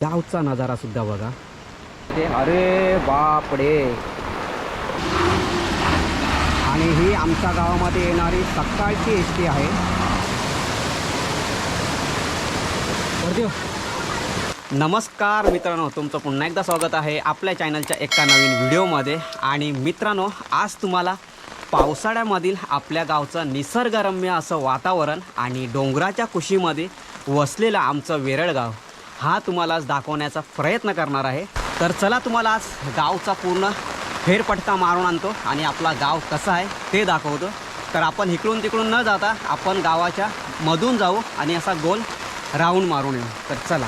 गावचा नजारा सुद्धा बघा. ते अरे बापडे आणि ही आमच्या गावामध्ये येणारी सकाळची एस टी आहे. नमस्कार मित्रांनो तुमचं पुन्हा एकदा स्वागत आहे आपल्या चॅनलच्या एका नवीन व्हिडिओमध्ये. आणि मित्रांनो आज तुम्हाला पावसाळ्यामधील आपल्या गावचं निसर्गरम्य असं वातावरण आणि डोंगराच्या कुशीमध्ये वसलेलं आमचं वेरळ गाव हा तुम्हाला आज दाखवण्याचा प्रयत्न करणार आहे. तर चला तुम्हाला आज गावचा पूर्ण फेरपटका मारून आणतो आणि आपला गाव कसं आहे ते दाखवतो. तर आपण इकडून तिकडून न जाता आपण गावाच्या मधून जाऊ आणि असा गोल राऊंड मारून येऊ. तर चला.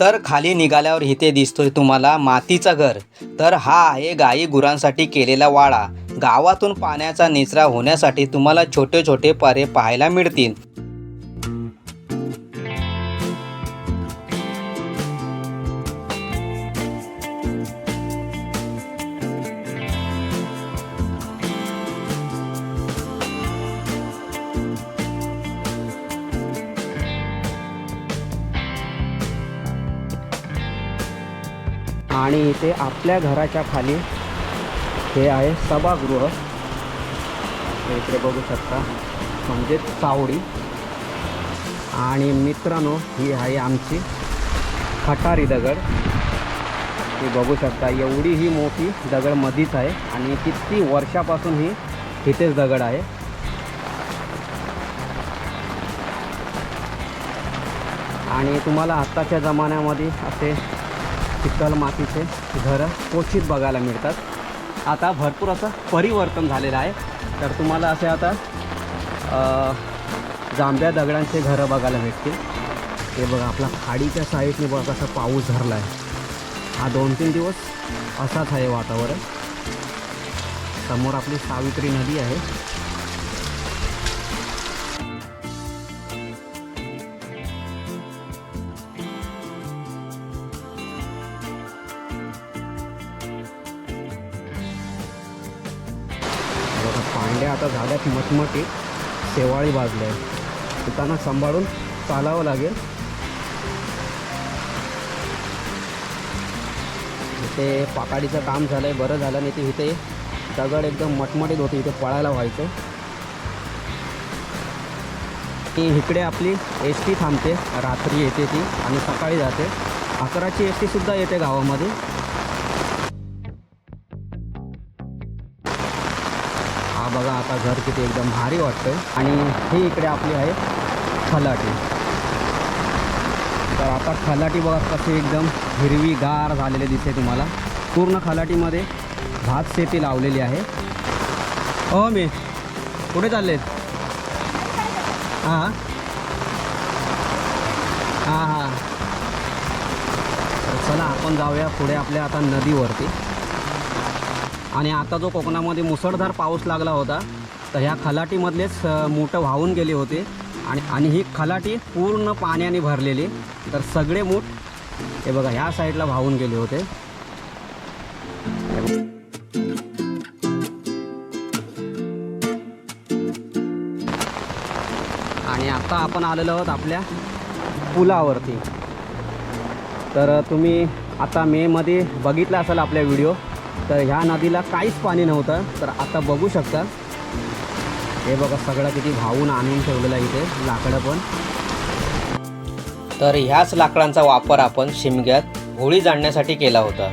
तर खाली निघाल्यावर इथे दिसतोय तुम्हाला मातीचा घर. तर हा आहे गाई गुरांसाठी केलेला वाडा. गावातून पाण्याचा निचरा होण्यासाठी तुम्हाला छोटे छोटे पारे पाहायला मिळतील. आणि इथे आपल्या घराच्या खाली हे आहे सभागृह. हे इकडे बघू शकता. म्हणजे चावडी. आणि मित्रांनो ही आहे आमची खटारी दगड. हे बघू शकता एवढी ही मोठी दगड मधीच आहे आणि किती वर्षापासून ही इथेच दगड आहे. आणि तुम्हाला आत्ताच्या जमान्यामध्ये असे चिखल मातीचे घरं क्वचित बघायला मिळतात. आता भरपूर असं परिवर्तन झालेलं आहे. तर तुम्हाला असे आता जांभ्या दगडांचे घरं बघायला भेटतील. हे बघा आपला खाडीच्या साईडने बघा कसा पाऊस धरला आहे हा दोन तीन दिवस असाच आहे वातावरण. समोर आपली सावित्री नदी आहे. मटमटी शेवाळी भाजले. आहे त्यांना सांभाळून चालावं लागेल. इथे पाकाडीचं काम झालं आहे बरं झालं नाही ते इथे. दगड एकदम मटमटीत होते इथे पळायला व्हायचं. की इकडे आपली एस टी थांबते रात्री येते ती आणि सकाळी जाते. अकराची एस टीसुद्धा येते गावामध्ये. बघा आता घर किती एकदम भारी वाटतं आणि ही इकडे आपली आहे खलाटी. तर आता खलाटी बघा कशी एकदम हिरवीगार झालेले दिसते तुम्हाला. पूर्ण खलाटीमध्ये भात शेती लावलेली आहे. हो मी. कुठे चाललेत? हां हां. हां चला आपण जाऊया पुढे आपल्या आता नदीवरती. आणि आता जो कोकणामध्ये मुसळधार पाऊस लागला होता तर ह्या खलाटीमधलेच मोठं वाहून गेले होते. आणि आणि ही खलाटी पूर्ण पाण्याने भरलेली. तर सगळे मूठ हे बघा ह्या साईडला वाहून गेले होते. आणि आता आपण आलेलो आहोत आपल्या पुलावरती. तर तुम्ही आता मेमध्ये बघितला असाल आपल्या व्हिडिओ. तर ह्या नदीला काहीच पाणी नव्हतं. तर आता बघू शकता. हे बघा सगळं किती भावून आणून ठेवलेलं इथे लाकडं पण. तर ह्याच लाकडांचा वापर आपण शिमग्यात होळी जाळण्यासाठी केला होता.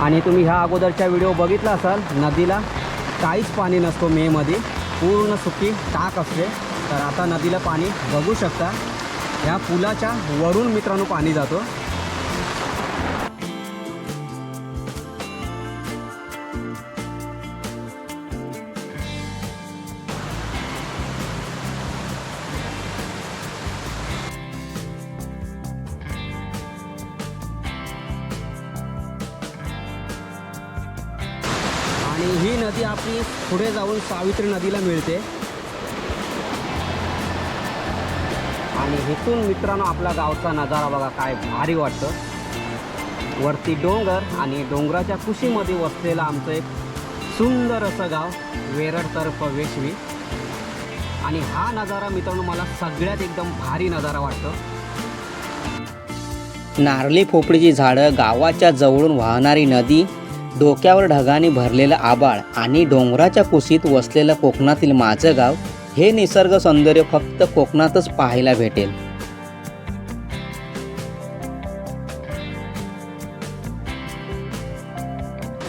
आणि तुम्ही ह्या अगोदरच्या व्हिडिओ बघितला असाल नदीला काहीच पाणी नसतो मेमध्ये पूर्ण सुकी टाक असते. तर आता नदीला पाणी बघू शकता. ह्या पुलाच्या वरून मित्रांनो पाणी जातो. आणि ही नदी आपली पुढे जाऊन सावित्री नदीला मिळते. आणि इथून मित्रांनो आपला गावचा नजारा बघा काय भारी वाटतं. वरती डोंगर आणि डोंगराच्या कुशीमध्ये वसलेलं आमचं एक सुंदर असं गाव वेरड तर्फ वेशवी. आणि हा नजारा मित्रांनो मला सगळ्यात एकदम भारी नजारा वाटतो. नारळी पोपळीची झाडं गावाच्या जवळून वाहणारी नदी डोक्यावर ढगाने भरलेलं आबाळ आणि डोंगराच्या कुशीत वसलेलं कोकणातील माझं गाव हे निसर्ग सौंदर्य फक्त कोकणातच पाहायला भेटेल.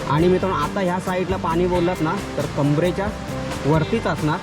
आणि मित्रांनो आता ह्या साईडला पाणी बोललात ना तर कमरेच्या वरतीच असणार.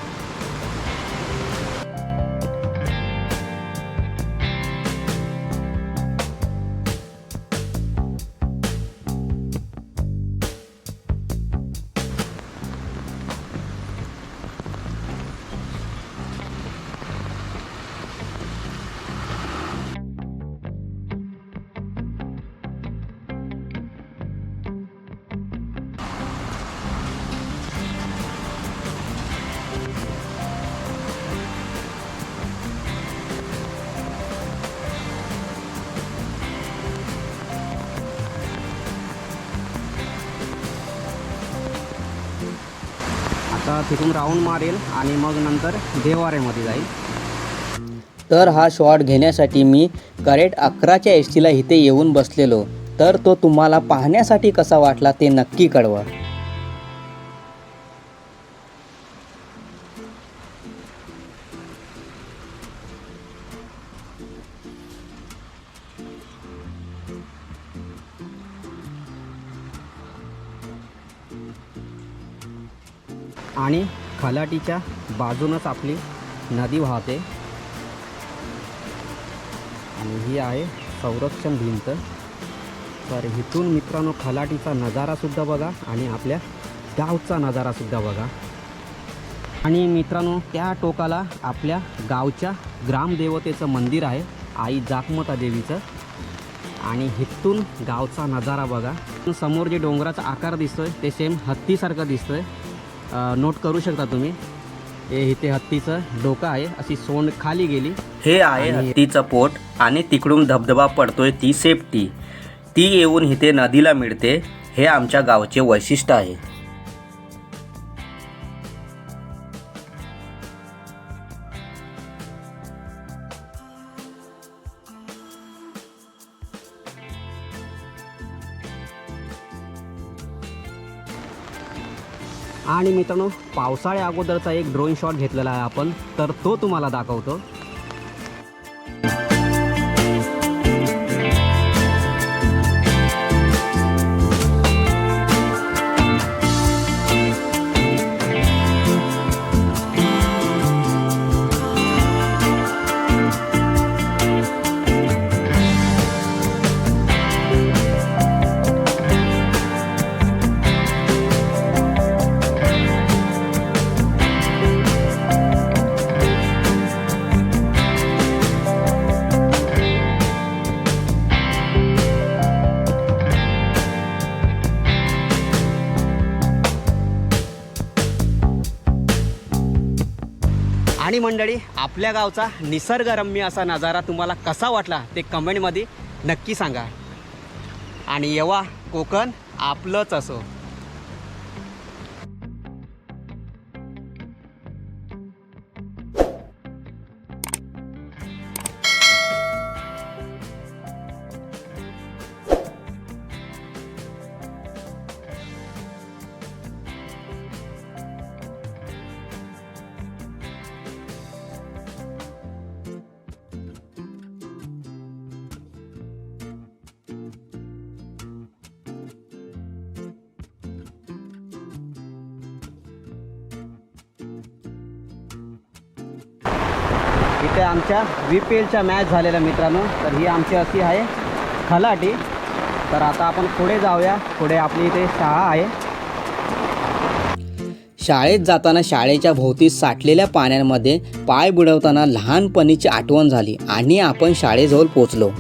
आता तिथून राऊंड मारेल आणि मग नंतर देवाऱ्यामध्ये जाईल. तर हा शॉट घेण्यासाठी मी करेक्ट अकराच्या एस टीला इथे येऊन बसलेलो. तर तो तुम्हाला पाहण्यासाठी कसा वाटला ते नक्की कळवा. आणि खलाटीच्या बाजूनच आपली नदी वाहते. आणि ही आहे संरक्षण भिंत. तर इथून मित्रांनो खलाटीचा नजारासुद्धा बघा आणि आपल्या गावचा नजारासुद्धा बघा. आणि मित्रांनो त्या टोकाला आपल्या गावच्या ग्रामदेवतेचं मंदिर आहे आई जाकमता देवीचं. आणि इथून गावचा नजारा बघा. समोर जे डोंगराचा आकार दिसतोय ते सेम हत्तीसारखं दिसतोय. नोट करू शकता तुम्ही. हे इथे हत्तीचं डोकं आहे. अशी सोंड खाली गेली. हे आहे हत्तीचं पोट आणि तिकडून धबधबा पडतोय ती सेफ्टी ती येऊन इथे नदीला मिळते. हे आमच्या गावचे वैशिष्ट्य आहे. आणि मित्रांनो पावसाळ्या अगोदरचा एक ड्रोन शॉट घेतलेला आहे आपण तर तो तुम्हाला दाखवतो. मंडळी आपल्या गावचा निसर्गरम्य असा नजारा तुम्हाला कसा वाटला ते कमेंटमध्ये नक्की सांगा. आणि येवा कोकण आपलंच असो. इथे आमच्या व्ही पी एलच्या मॅच झालेल्या मित्रांनो. तर ही आमची अशी आहे खलाटी. तर आता आपण पुढे जाऊया. पुढे आपली इथे शाळा आहे. शाळेत जाताना शाळेच्या भोवती साठलेल्या पाण्यामध्ये पाय बुडवताना लहानपणीची आठवण झाली आणि आपण शाळेजवळ पोचलो.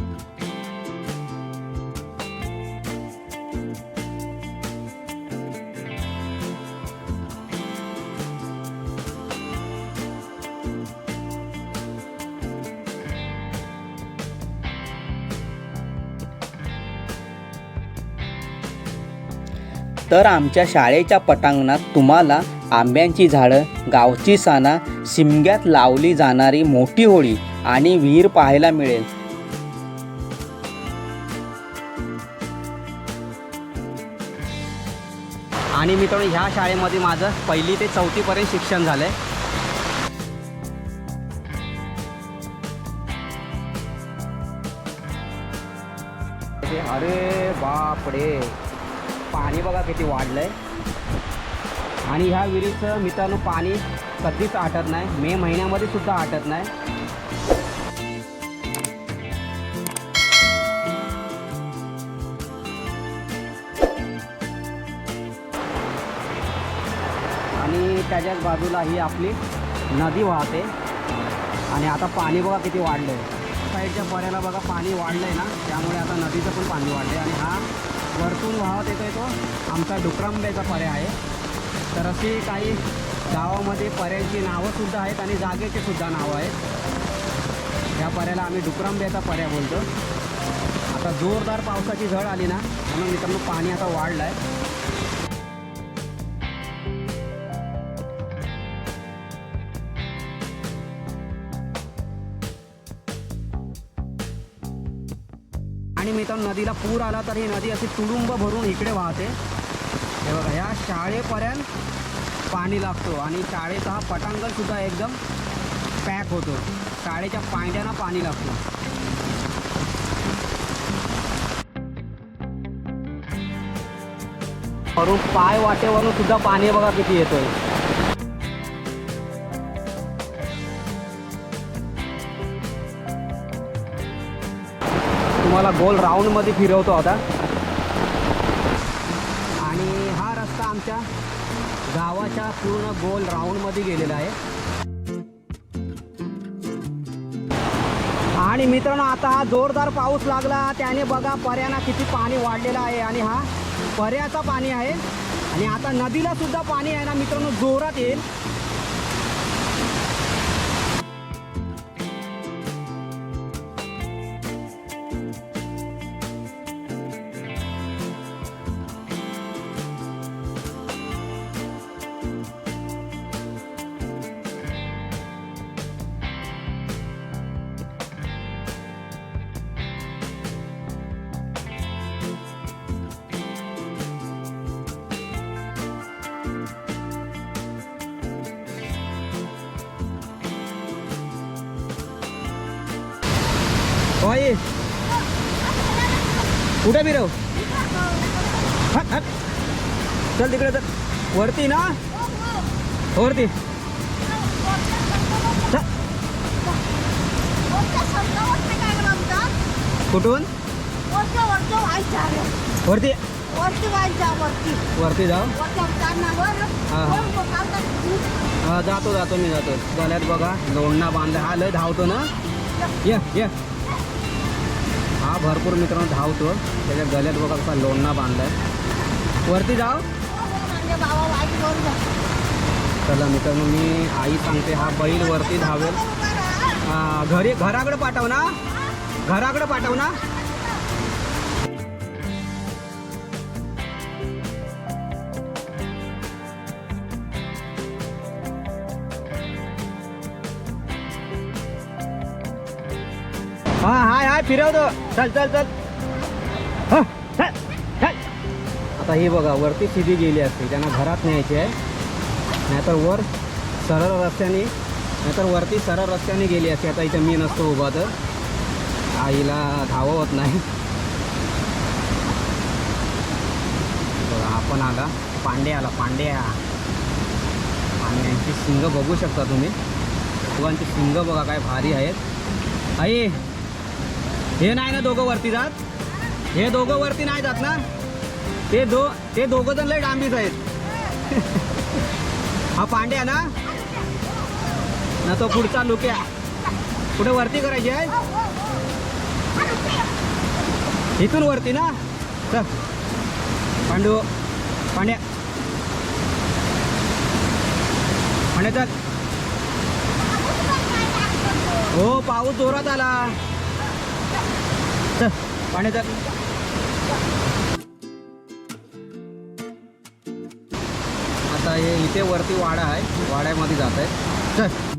तर आमच्या शाळेच्या पटांगणात तुम्हाला आंब्यांची झाडं गावची साना शिमग्यात लावली जाणारी मोठी होळी आणि विहीर पाहायला मिळेल. आणि मित्रांनो ह्या शाळेमध्ये माझं पहिली ते चौथीपर्यंत शिक्षण झालं आहे अरे बापरे. पाणी बघा किती वाढलं आहे आणि ह्या विहिरीचं मित्रांनो पाणी कधीच आटत नाही. मे महिन्यामध्ये सुद्धा आटत नाही. आणि त्याच्याच बाजूला ही आपली नदी वाहते. आणि आता पाणी बघा किती वाढलं आहे साईडच्या पर्याला बघा पाणी वाढलं आहे ना. त्यामुळे आता नदीचं पण पाणी वाढलं आहे आणि हा वरतून वाहत येतो तो. आमचा डुकरांब्याचा पर्याय आहे. तर अशी काही गावामध्ये पर्यायांची नावंसुद्धा आहेत आणि जागेची सुद्धा नावं आहेत. या पर्याला आम्ही डुकरांब्याचा पर्याय बोलतो. आता जोरदार पावसाची झड आली ना म्हणून मित्रांनो पाणी आता वाढलं आहे आणि नदीला पूर आला तर ही नदी अशी तुडुंब भरून इकडे वाहते. हे बघा या शाळेपर्यंत पाणी लागतो आणि शाळेचा हा पटांगणसुद्धा एकदम पॅक होतो. शाळेच्या पांड्यांना पाणी लागतं. वरून पाय वाटेवरून सुद्धा पाणी बघा किती येतोय. तुम्हाला गोल राऊंडमध्ये फिरवतो आता. आणि हा रस्ता आमच्या गावाच्या पूर्ण गोल राऊंडमध्ये गेलेला आहे. आणि मित्रांनो आता हा जोरदार पाऊस लागला. त्याने बघा पर्याना किती पाणी वाढलेलं आहे. आणि हा पर्याचा पाणी आहे. आणि आता नदीला सुद्धा पाणी आहे ना मित्रांनो जोरात येईल. होय कुठे बी हट हट। चल तिकडे चल। वरती ना। वरती। चल. कुठून? वरती। वरती जाऊ। हा जातो जातो मी जातो। गळ्यात बघा लोणना बांधला. हा लय धावतो ना. ये ये. भरपूर मित्रांनो धावतो त्याच्या गल्यात बघा कसा लोणना बांधलाय. वरती जाव चला मित्रांनो मी आई सांगते हा बैल वरती धावेल. घरी घराकडे पाठव ना. घराकडे पाठव ना. फिरवतो चल चल चल. हा, चल, चल. आता ही बघा वरती सीधी गेली असते. त्यांना घरात न्यायची आहे. नाहीतर वर सरळ रस्त्याने नाहीतर वरती सरळ रस्त्याने गेली असते. आता इथे मी नसतो उभा तर. आईला धावत नाही. बघा आपण आला. पांडे आला पांड्या. आणि यांची शिंग बघू शकता तुम्ही. दोघांची शिंग बघा काय भारी आहेत. आई! हे नाही ना दोघं वरती जात? हे दोघं वरती नाही जात ना? ते दो ते दोघं जण लय डांबीच आहेत. हा पांड्या ना? ना तो पुढचा लुक्या. कुठे वरती करायची आहे? इथून वरती ना? चल. पांडू पांड्या. पांड्या चल. हो पाऊस जोरात आला. पाणी पाण्यात आता हे इथे वरती वाडा आहे. वाड्यामध्ये जात आहे.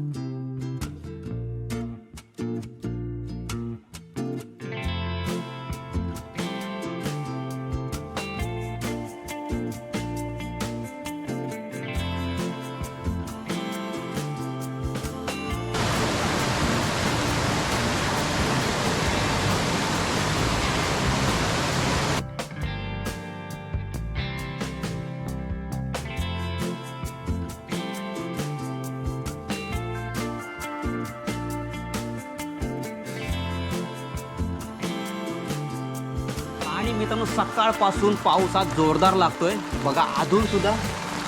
मित्रांनो सकाळपासून पाऊस आज जोरदार लागतोय. बघा अजून सुद्धा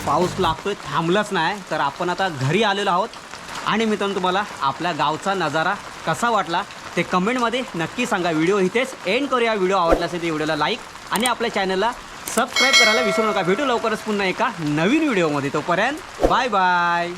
पाऊस लागतोय थांबलाच नाही. तर आपण आता घरी आलेलो आहोत. आणि मित्रांनो तुम्हाला आपल्या गावचा नजारा कसा वाटला ते कमेंटमध्ये नक्की सांगा. व्हिडिओ इथेच एंड करूया. व्हिडिओ आवडला असेल तर व्हिडिओला लाईक आणि आपल्या चॅनलला सबस्क्राईब करायला विसरू नका. भेटू लवकरच पुन्हा एका नवीन व्हिडिओमध्ये. तोपर्यंत बाय बाय